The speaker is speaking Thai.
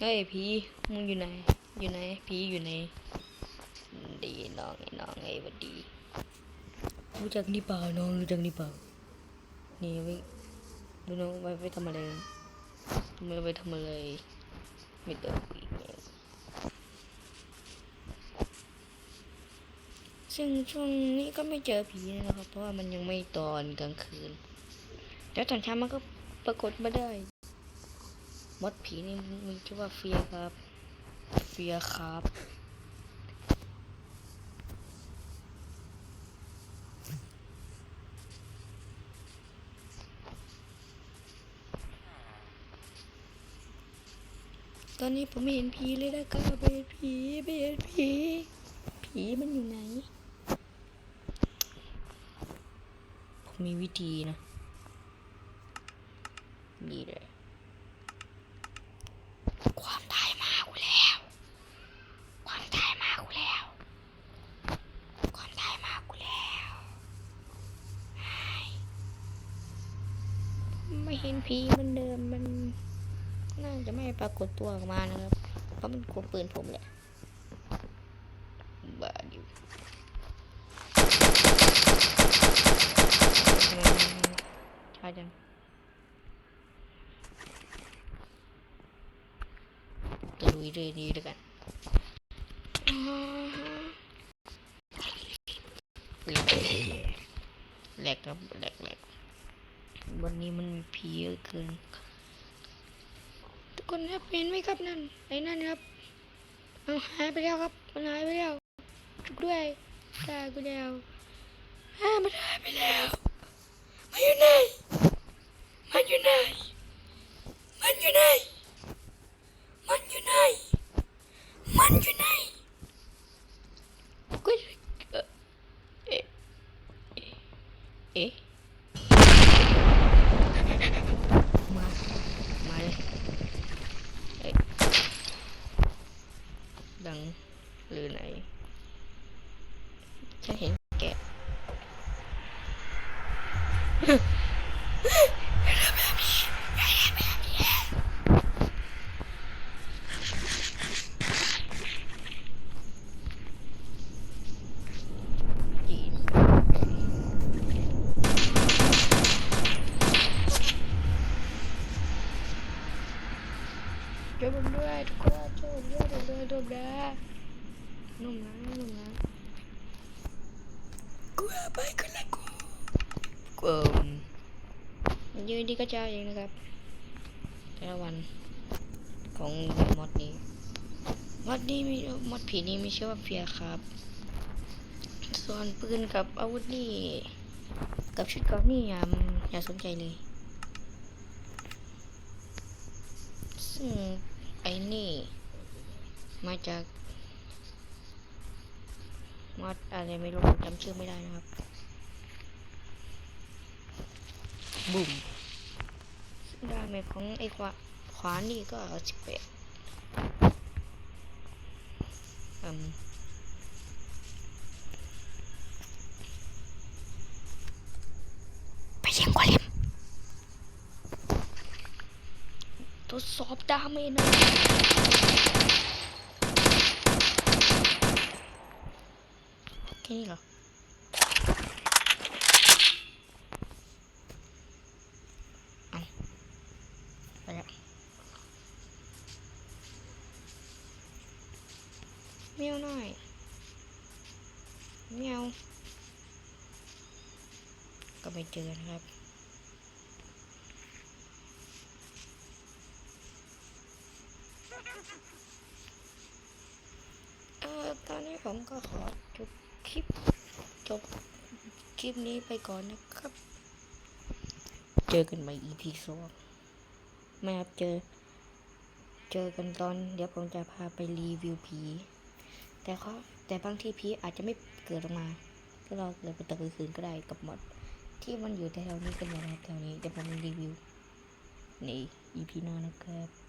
เฮ้ยผีมึงอยู่ไหน อยู่ไหนผีอยู่ไหน ดีน้องไอ้น้องไอ้หวัดดีรู้จักนี่เปล่าน้องรู้จักนี่เปล่านี่ไม่ดูน้องไปไปทำอะไรไม่ไปทำอะไรไม่ต้องอีซึ่งช่วงนี้ก็ไม่เจอผีนะครับ เพราะว่ามันยังไม่ตอนกลางคืน แล้วตอนเช้ามันก็ปรากฏมาได้ มดผีนี่มีชื่อว่าเฟียครับเฟียครับตอนนี้ผมไม่เห็นผีเลยนะครับเห็นผีเห็นผี ผีมันอยู่ไหน ผมมีวิธีนะนี่เลย ความตายมากูแล้ว ความตายมากูแล้ว ความตายมากูแล้วไอ้ ไม่เห็นผีเหมันเดิมมันน่าจะไม่ปรากฏตัวออกมานะครับ เพราะมันกลัวปืนผมแหละบ้าดิวช้าจังตะลุยเรื่อยนี้ด้วยกันแหลกครับแหลกแหลก วันนี้มันมีผีเยอะเกินทุกคนครับเห็นไหมครับนั่นไอ้นั่นครับเอาหายไปแล้วครับ มันหายไปแล้วชุบด้วยตายกูแล้วอ่ามันหายไปแล้วมันอยู่ไหนมันอยู่ไหนมันอยู่ไหนมันอยู่ไหนมันอยู่ไหนกูเอ่อเอ๊ะเอ๊ะมามาเลย ดัง หรือไหนฉันเห็นแกะจีนช่วยผมด้วยทุกคน มด้วยผมด้วยผมด้วยนุ่มนะนุ่มนะกูเอาไปกันละกูเอ่มยืนดีก็จะเองนะครับแต่ละวันของมอดนี้มอดนี้มีมอดผีนี้ไมีชื่อว่าเฟียครับ ส่วนปืนกับอาวุธนี่กับชุดกราะนี่อย่าอย่าสนใจเลยซึ่งไอ้นี่ มาจากมอดอะไรไม่รู้จำชื่อไม่ได้นะครับ บุ่มดาเมจของไอ้ขวาขวานี่ก็สิบแปดอืมไปเชียงกว่าเล่มทดสอบดาเมจนะ ค่นี้เหรอไปแล้วเมียวหน่อยเมียวก็ไปเจอนะครับเออตอนนี้ผมก็ขอจบ คลิปจบคลิปนี้ไปก่อนนะครับ เจอกันใหม่ EP สองม่ครับเจอ เจอกันตอน เดี๋ยวผมจะพาไปรีวิวผี แต่เขาแต่บางทีผีอาจจะไม่เกิดออกมา ก็รอเกิดเป็นตะกลางคืนก็ได้กับมด ที่มันอยู่แถวนี้กันหมดนะครับแถวนี้เดี๋ยวผมรีวิวใน EP หน้านะครับ